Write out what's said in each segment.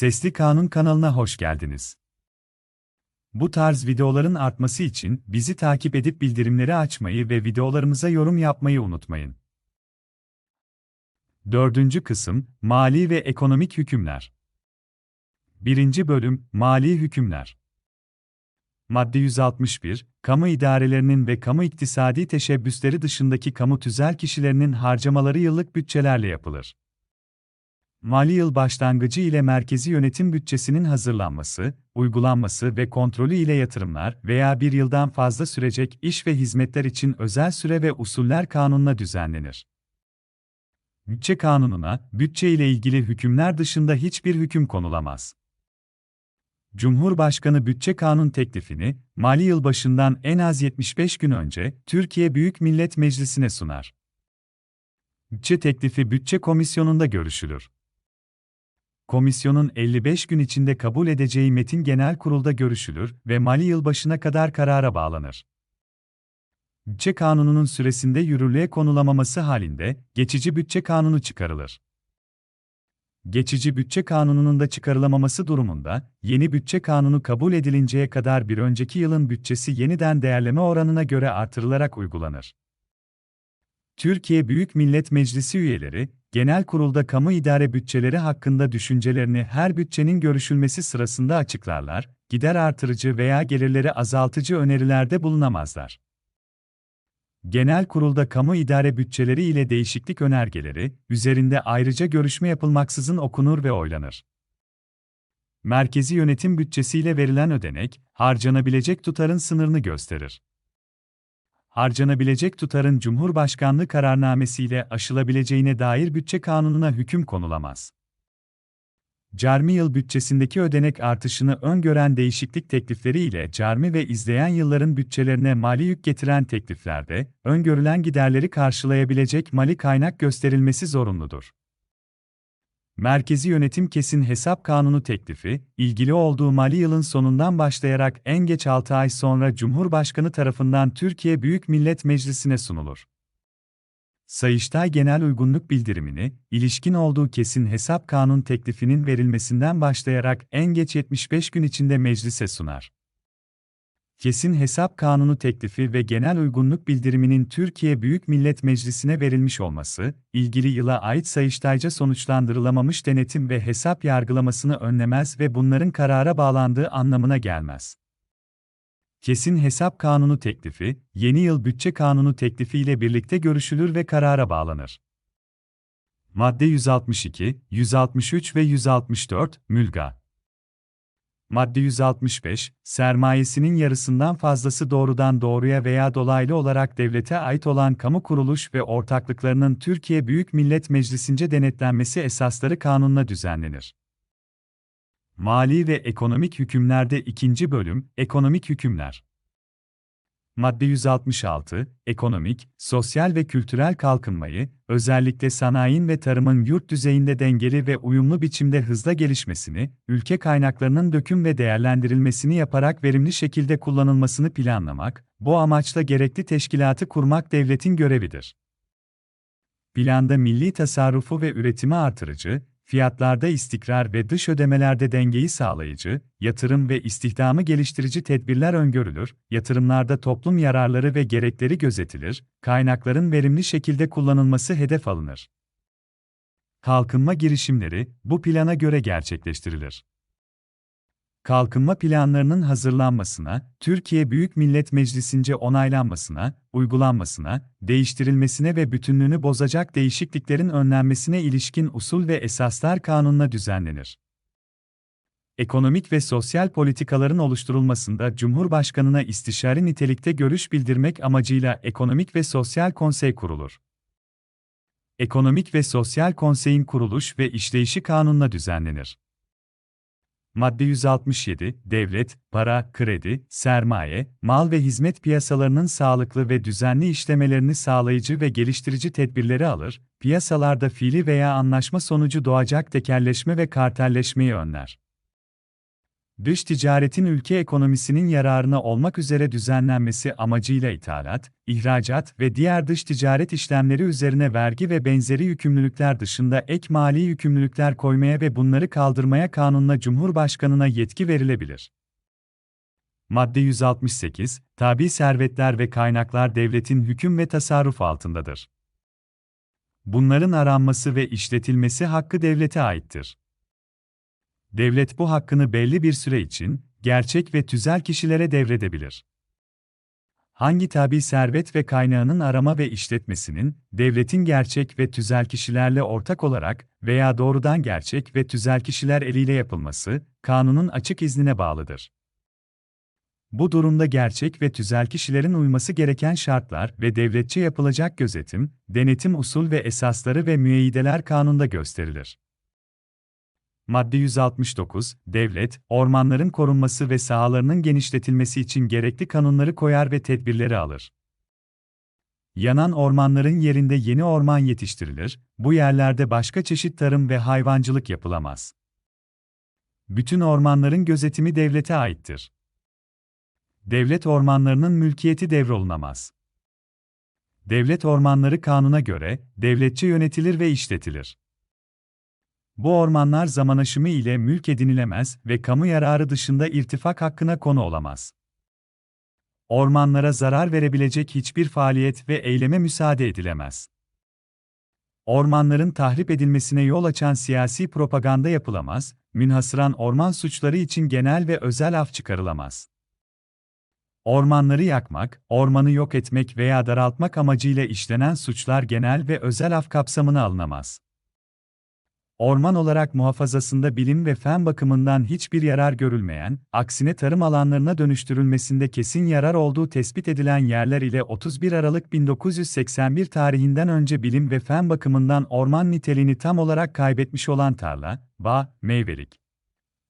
Sesli Kanun kanalına hoş geldiniz. Bu tarz videoların artması için bizi takip edip bildirimleri açmayı ve videolarımıza yorum yapmayı unutmayın. Dördüncü kısım, Mali ve Ekonomik Hükümler. Birinci bölüm, Mali Hükümler. Madde 161, kamu idarelerinin ve kamu iktisadi teşebbüsleri dışındaki kamu tüzel kişilerinin harcamaları yıllık bütçelerle yapılır. Mali yıl başlangıcı ile merkezi yönetim bütçesinin hazırlanması, uygulanması ve kontrolü ile yatırımlar veya bir yıldan fazla sürecek iş ve hizmetler için özel süre ve usuller kanunla düzenlenir. Bütçe kanununa, bütçe ile ilgili hükümler dışında hiçbir hüküm konulamaz. Cumhurbaşkanı bütçe kanun teklifini, mali yıl başından en az 75 gün önce Türkiye Büyük Millet Meclisi'ne sunar. Bütçe teklifi bütçe komisyonunda görüşülür. Komisyonun 55 gün içinde kabul edeceği metin genel kurulda görüşülür ve mali yıl başına kadar karara bağlanır. Bütçe kanununun süresinde yürürlüğe konulamaması halinde geçici bütçe kanunu çıkarılır. Geçici bütçe kanununun da çıkarılamaması durumunda, yeni bütçe kanunu kabul edilinceye kadar bir önceki yılın bütçesi yeniden değerleme oranına göre artırılarak uygulanır. Türkiye Büyük Millet Meclisi üyeleri, genel kurulda kamu idare bütçeleri hakkında düşüncelerini her bütçenin görüşülmesi sırasında açıklarlar, gider artırıcı veya gelirleri azaltıcı önerilerde bulunamazlar. Genel kurulda kamu idare bütçeleri ile değişiklik önergeleri, üzerinde ayrıca görüşme yapılmaksızın okunur ve oylanır. Merkezi yönetim bütçesiyle verilen ödenek, harcanabilecek tutarın sınırını gösterir harcanabilecek tutarın Cumhurbaşkanlığı kararnamesiyle aşılabileceğine dair bütçe kanununa hüküm konulamaz. Carmi yıl bütçesindeki ödenek artışını öngören değişiklik teklifleri ile carmi ve izleyen yılların bütçelerine mali yük getiren tekliflerde, öngörülen giderleri karşılayabilecek mali kaynak gösterilmesi zorunludur. Merkezi Yönetim Kesin Hesap Kanunu teklifi, ilgili olduğu mali yılın sonundan başlayarak en geç 6 ay sonra Cumhurbaşkanı tarafından Türkiye Büyük Millet Meclisi'ne sunulur. Sayıştay Genel Uygunluk Bildirimini, ilişkin olduğu kesin hesap kanun teklifinin verilmesinden başlayarak en geç 75 gün içinde meclise sunar. Kesin Hesap Kanunu teklifi ve genel uygunluk bildiriminin Türkiye Büyük Millet Meclisi'ne verilmiş olması, ilgili yıla ait sayıştayca sonuçlandırılamamış denetim ve hesap yargılamasını önlemez ve bunların karara bağlandığı anlamına gelmez. Kesin Hesap Kanunu teklifi, yeni yıl bütçe kanunu teklifi ile birlikte görüşülür ve karara bağlanır. Madde 162, 163 ve 164, Mülga Madde 165, sermayesinin yarısından fazlası doğrudan doğruya veya dolaylı olarak devlete ait olan kamu kuruluş ve ortaklıklarının Türkiye Büyük Millet Meclisi'nce denetlenmesi esasları kanunla düzenlenir. Mali ve Ekonomik Hükümlerde 2. Bölüm, Ekonomik Hükümler Madde 166, ekonomik, sosyal ve kültürel kalkınmayı, özellikle sanayinin ve tarımın yurt düzeyinde dengeli ve uyumlu biçimde hızla gelişmesini, ülke kaynaklarının döküm ve değerlendirilmesini yaparak verimli şekilde kullanılmasını planlamak, bu amaçla gerekli teşkilatı kurmak devletin görevidir. Planda milli tasarrufu ve üretimi artırıcı, fiyatlarda istikrar ve dış ödemelerde dengeyi sağlayıcı, yatırım ve istihdamı geliştirici tedbirler öngörülür, yatırımlarda toplum yararları ve gerekleri gözetilir, kaynakların verimli şekilde kullanılması hedef alınır. Kalkınma girişimleri bu plana göre gerçekleştirilir kalkınma planlarının hazırlanmasına, Türkiye Büyük Millet Meclisi'nce onaylanmasına, uygulanmasına, değiştirilmesine ve bütünlüğünü bozacak değişikliklerin önlenmesine ilişkin usul ve esaslar kanunla düzenlenir. Ekonomik ve sosyal politikaların oluşturulmasında Cumhurbaşkanına istişare nitelikte görüş bildirmek amacıyla Ekonomik ve Sosyal Konsey kurulur. Ekonomik ve Sosyal Konsey'in kuruluş ve işleyişi kanunla düzenlenir. Madde 167, devlet, para, kredi, sermaye, mal ve hizmet piyasalarının sağlıklı ve düzenli işlemelerini sağlayıcı ve geliştirici tedbirleri alır, piyasalarda fiili veya anlaşma sonucu doğacak tekerleşme ve kartelleşmeyi önler. Dış ticaretin ülke ekonomisinin yararına olmak üzere düzenlenmesi amacıyla ithalat, ihracat ve diğer dış ticaret işlemleri üzerine vergi ve benzeri yükümlülükler dışında ek mali yükümlülükler koymaya ve bunları kaldırmaya kanunla Cumhurbaşkanına yetki verilebilir. Madde 168, tabi servetler ve kaynaklar devletin hüküm ve tasarruf altındadır. Bunların aranması ve işletilmesi hakkı devlete aittir. Devlet bu hakkını belli bir süre için, gerçek ve tüzel kişilere devredebilir. Hangi tabi servet ve kaynağının arama ve işletmesinin, devletin gerçek ve tüzel kişilerle ortak olarak veya doğrudan gerçek ve tüzel kişiler eliyle yapılması, kanunun açık iznine bağlıdır. Bu durumda gerçek ve tüzel kişilerin uyması gereken şartlar ve devletçe yapılacak gözetim, denetim usul ve esasları ve müeyyideler kanunda gösterilir. Madde 169, devlet, ormanların korunması ve sahalarının genişletilmesi için gerekli kanunları koyar ve tedbirleri alır. Yanan ormanların yerinde yeni orman yetiştirilir, bu yerlerde başka çeşit tarım ve hayvancılık yapılamaz. Bütün ormanların gözetimi devlete aittir devlet ormanlarının mülkiyeti devrolunamaz. Devlet ormanları kanuna göre devletçe yönetilir ve işletilir. Bu ormanlar zaman aşımı ile mülk edinilemez ve kamu yararı dışında irtifak hakkına konu olamaz. Ormanlara zarar verebilecek hiçbir faaliyet ve eyleme müsaade edilemez. Ormanların tahrip edilmesine yol açan siyasi propaganda yapılamaz, münhasıran orman suçları için genel ve özel af çıkarılamaz. Ormanları yakmak, ormanı yok etmek veya daraltmak amacıyla işlenen suçlar genel ve özel af kapsamına alınamaz. Orman olarak muhafazasında bilim ve fen bakımından hiçbir yarar görülmeyen, aksine tarım alanlarına dönüştürülmesinde kesin yarar olduğu tespit edilen yerler ile 31 Aralık 1981 tarihinden önce bilim ve fen bakımından orman niteliğini tam olarak kaybetmiş olan tarla, bağ, meyvelik,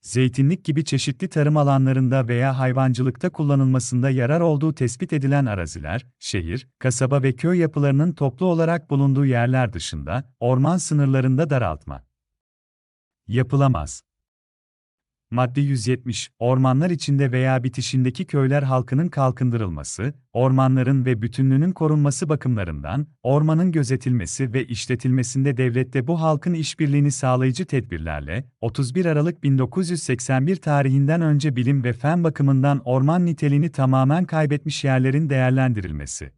zeytinlik gibi çeşitli tarım alanlarında veya hayvancılıkta kullanılmasında yarar olduğu tespit edilen araziler, şehir, kasaba ve köy yapılarının toplu olarak bulunduğu yerler dışında, orman sınırlarında daraltma yapılamaz. Madde 170, ormanlar içinde veya bitişindeki köyler halkının kalkındırılması, ormanların ve bütünlüğünün korunması bakımlarından, ormanın gözetilmesi ve işletilmesinde devlette bu halkın işbirliğini sağlayıcı tedbirlerle, 31 Aralık 1981 tarihinden önce bilim ve fen bakımından orman niteliğini tamamen kaybetmiş yerlerin değerlendirilmesi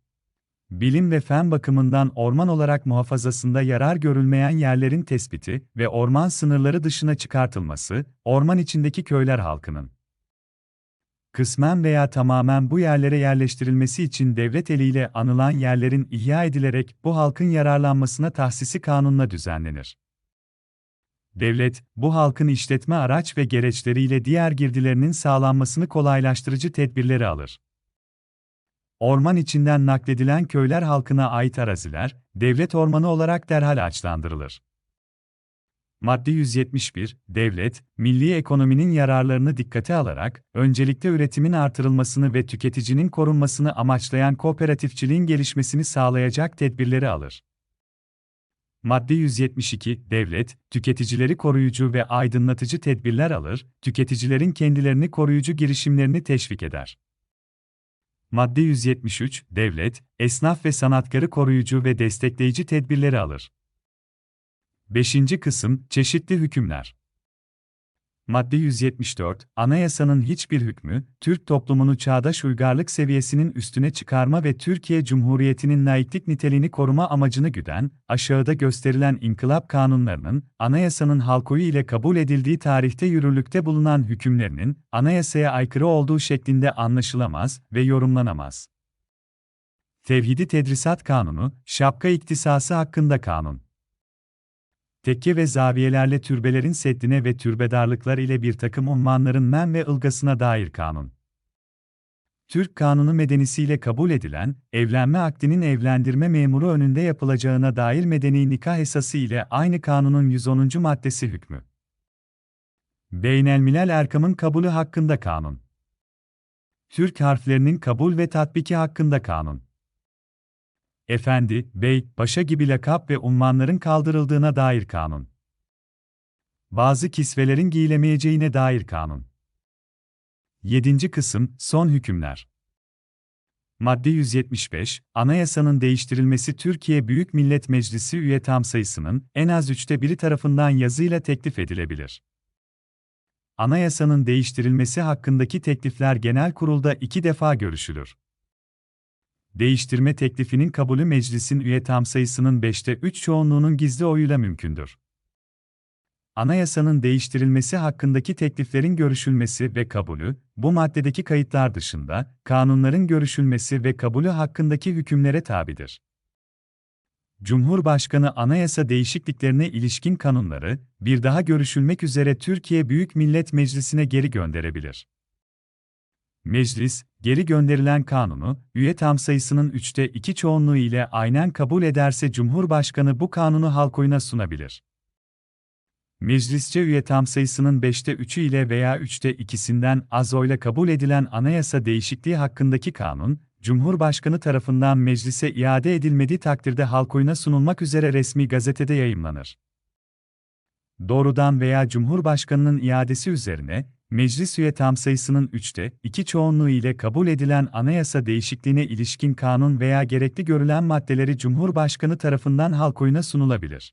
bilim ve fen bakımından orman olarak muhafazasında yarar görülmeyen yerlerin tespiti ve orman sınırları dışına çıkartılması, orman içindeki köyler halkının kısmen veya tamamen bu yerlere yerleştirilmesi için devlet eliyle anılan yerlerin ihya edilerek bu halkın yararlanmasına tahsisi kanunla düzenlenir. Devlet, bu halkın işletme araç ve gereçleriyle diğer girdilerinin sağlanmasını kolaylaştırıcı tedbirleri alır. Orman içinden nakledilen köyler halkına ait araziler, devlet ormanı olarak derhal açlandırılır. Madde 171, devlet, milli ekonominin yararlarını dikkate alarak, öncelikle üretimin artırılmasını ve tüketicinin korunmasını amaçlayan kooperatifçiliğin gelişmesini sağlayacak tedbirleri alır. Madde 172, devlet, tüketicileri koruyucu ve aydınlatıcı tedbirler alır, tüketicilerin kendilerini koruyucu girişimlerini teşvik eder. Madde 173, devlet, esnaf ve sanatkarı koruyucu ve destekleyici tedbirleri alır. 5. kısım, çeşitli hükümler. Madde 174, Anayasanın hiçbir hükmü, Türk toplumunu çağdaş uygarlık seviyesinin üstüne çıkarma ve Türkiye Cumhuriyeti'nin laiklik niteliğini koruma amacını güden, aşağıda gösterilen inkılap kanunlarının, anayasanın halkoyu ile kabul edildiği tarihte yürürlükte bulunan hükümlerinin, anayasaya aykırı olduğu şeklinde anlaşılamaz ve yorumlanamaz. Tevhidi Tedrisat Kanunu, şapka iktisası hakkında kanun tekke ve zaviyelerle türbelerin seddine ve türbedarlıklar ile bir takım ummanların men ve ılgasına dair kanun. Türk kanunu medenisiyle kabul edilen, evlenme akdinin evlendirme memuru önünde yapılacağına dair medeni nikah esası ile aynı kanunun 110. maddesi hükmü. Beynelmilel Erkam'ın kabulü hakkında kanun. Türk harflerinin kabul ve tatbiki hakkında kanun efendi, bey, paşa gibi lakap ve unvanların kaldırıldığına dair kanun. Bazı kisvelerin giyilemeyeceğine dair kanun. 7. Kısım Son Hükümler Madde 175, Anayasanın değiştirilmesi Türkiye Büyük Millet Meclisi üye tam sayısının en az üçte biri tarafından yazıyla teklif edilebilir. Anayasanın değiştirilmesi hakkındaki teklifler genel kurulda iki defa görüşülür. Değiştirme teklifinin kabulü meclisin üye tam sayısının 5'te 3 çoğunluğunun gizli oyuyla mümkündür. Anayasanın değiştirilmesi hakkındaki tekliflerin görüşülmesi ve kabulü, bu maddedeki kayıtlar dışında, kanunların görüşülmesi ve kabulü hakkındaki hükümlere tabidir. Cumhurbaşkanı anayasa değişikliklerine ilişkin kanunları, bir daha görüşülmek üzere Türkiye Büyük Millet Meclisi'ne geri gönderebilir. Meclis, geri gönderilen kanunu, üye tam sayısının üçte iki çoğunluğu ile aynen kabul ederse Cumhurbaşkanı bu kanunu halk oyuna sunabilir. Meclisçe üye tam sayısının 5'te 3'ü ile veya 3'te 2'sinden az oyla kabul edilen anayasa değişikliği hakkındaki kanun, Cumhurbaşkanı tarafından meclise iade edilmediği takdirde halk oyuna sunulmak üzere resmi gazetede yayımlanır. Doğrudan veya Cumhurbaşkanının iadesi üzerine, meclis üye tam sayısının 3'te 2 çoğunluğu ile kabul edilen anayasa değişikliğine ilişkin kanun veya gerekli görülen maddeleri Cumhurbaşkanı tarafından halk oyuna sunulabilir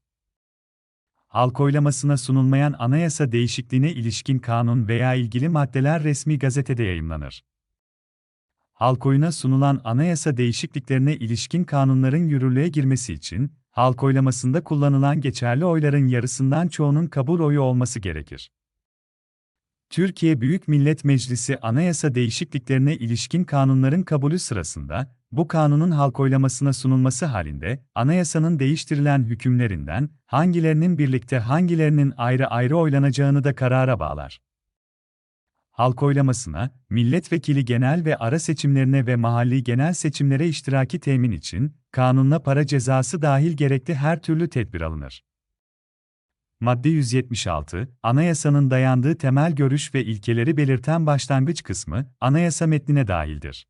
halk oylamasına sunulmayan anayasa değişikliğine ilişkin kanun veya ilgili maddeler resmi gazetede yayımlanır. Halk oyuna sunulan anayasa değişikliklerine ilişkin kanunların yürürlüğe girmesi için, halk oylamasında kullanılan geçerli oyların yarısından çoğunun kabul oyu olması gerekir. Türkiye Büyük Millet Meclisi anayasa değişikliklerine ilişkin kanunların kabulü sırasında, bu kanunun halk oylamasına sunulması halinde, anayasanın değiştirilen hükümlerinden, hangilerinin birlikte hangilerinin ayrı ayrı oylanacağını da karara bağlar. Halk oylamasına, milletvekili genel ve ara seçimlerine ve mahalli genel seçimlere iştiraki temin için, kanunla para cezası dahil gerekli her türlü tedbir alınır. Madde 176, Anayasanın dayandığı temel görüş ve ilkeleri belirten başlangıç kısmı, anayasa metnine dahildir.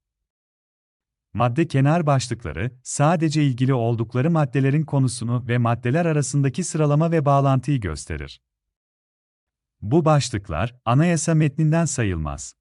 Madde kenar başlıkları, sadece ilgili oldukları maddelerin konusunu ve maddeler arasındaki sıralama ve bağlantıyı gösterir. Bu başlıklar, anayasa metninden sayılmaz.